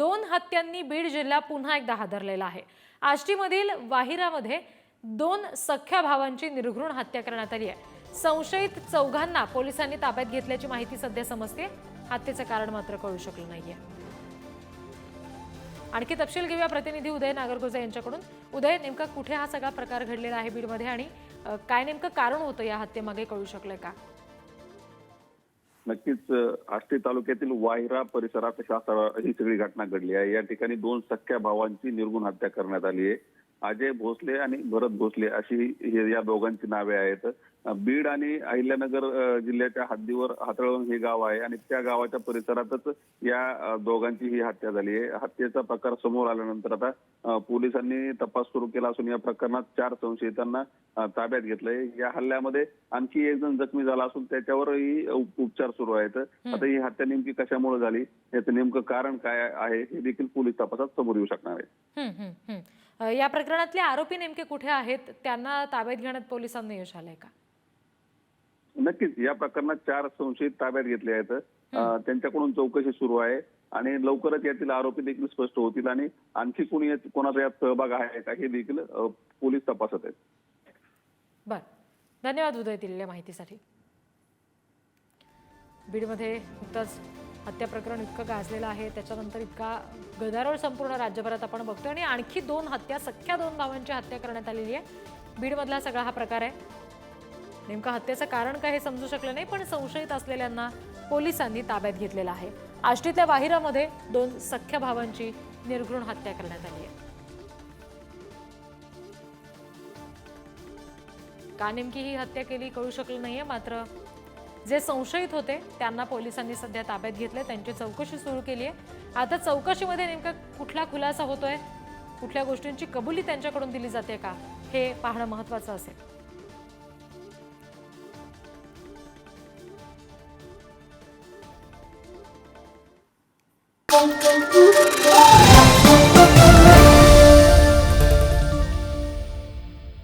दोन हत्यांनी बीड जिल्हा पुन्हा एकदा हादरलेला आहे. आष्टीमधील वाहिरामध्ये दोन सख्या भावांची निर्घृण हत्या करण्यात आली आहे. संशयित चौघांना पोलिसांनी ताब्यात घेतल्याची माहिती सध्या समजते. हत्येचं कारण मात्र कळू शकलं नाहीये. आणखी तपशील घेऊया प्रतिनिधी उदय नागरगोजे यांच्याकडून. उदय नेमका कुठे हा सगळा प्रकार घडलेला आहे बीडमध्ये आणि काय नेमकं कारण होतं या हत्येमागे कळू शकलंय का? नक्कीच आष्टी तालुक्यातील वाहिरा परिसरात अशा ही सगळी घटना घडली आहे. या ठिकाणी दोन सख्या भावांची निर्गुण हत्या करण्यात आली आहे. अजय भोसले आणि भरत भोसले अशी या दोघांची नावे आहेत. बीड आणि अहिल्यानगर जिल्ह्याच्या हद्दीवर हातळवण हे गाव आहे आणि त्या गावाच्या परिसरातच या दोघांची ही हत्या झाली आहे. हत्येचा प्रकार समोर आल्यानंतर आता पोलिसांनी तपास सुरू केला असून या प्रकरणात चार संशयितांना ताब्यात घेतलंय. या हल्ल्यामध्ये आणखी एक जण जखमी झाला असून त्याच्यावरही उप- उपचार सुरू आहेत. आता ही हत्या नेमकी कशामुळे झाली? याचं नेमकं कारण काय आहे? हे देखील पोलीस तपासात समोर येऊ शकणार आहे या प्रकरणातले आरोपी नेमके कुठे आहेत? त्यांना ताब्यात घेण्यात पोलिसांना यश आलंय का? नक्कीच. या प्रकरणात चार संशयित ताब्यात घेतले आहेत. त्यांच्याकडून चौकशी सुरू आहे आणि लवकरच यातील आरोपी देखील स्पष्ट होतील आणि आणखी कोणी कोणाचा यात सहभाग आहे का हे देखील पोलीस तपासत आहेत. बर. धन्यवाद उदय दिलेल्या माहितीसाठी. बीडमध्ये नुकताच हत्या प्रकरण इतकं गाजलेलं आहे त्याच्यानंतर इतका गदारोळ संपूर्ण राज्यभरात आपण बघतोय आणि आणखी दोन हत्या सख्या दोन भावांची हत्या करण्यात आलेली आहे. बीडमधला सगळा हा प्रकार आहे. नेमकं हत्येचं कारण काय हे समजू शकलं नाही पण संशयित असलेल्यांना पोलिसांनी ताब्यात घेतलेलं आहे. आष्टीतल्या वाहिरामध्ये दोन सख्या भावांची निर्घृण हत्या करण्यात आली आहे. का नेमकी ही हत्या केली कळू शकलं नाहीये मात्र जे संशयित होते त्यांना पोलिसांनी सध्या ताब्यात घेतले त्यांची चौकशी सुरू केली आहे. आता चौकशीमध्ये नेमका कुठला खुलासा होतोय? कुठल्या गोष्टींची कबुली त्यांच्याकडून दिली जाते का? हे पाहणं महत्वाचं असेल.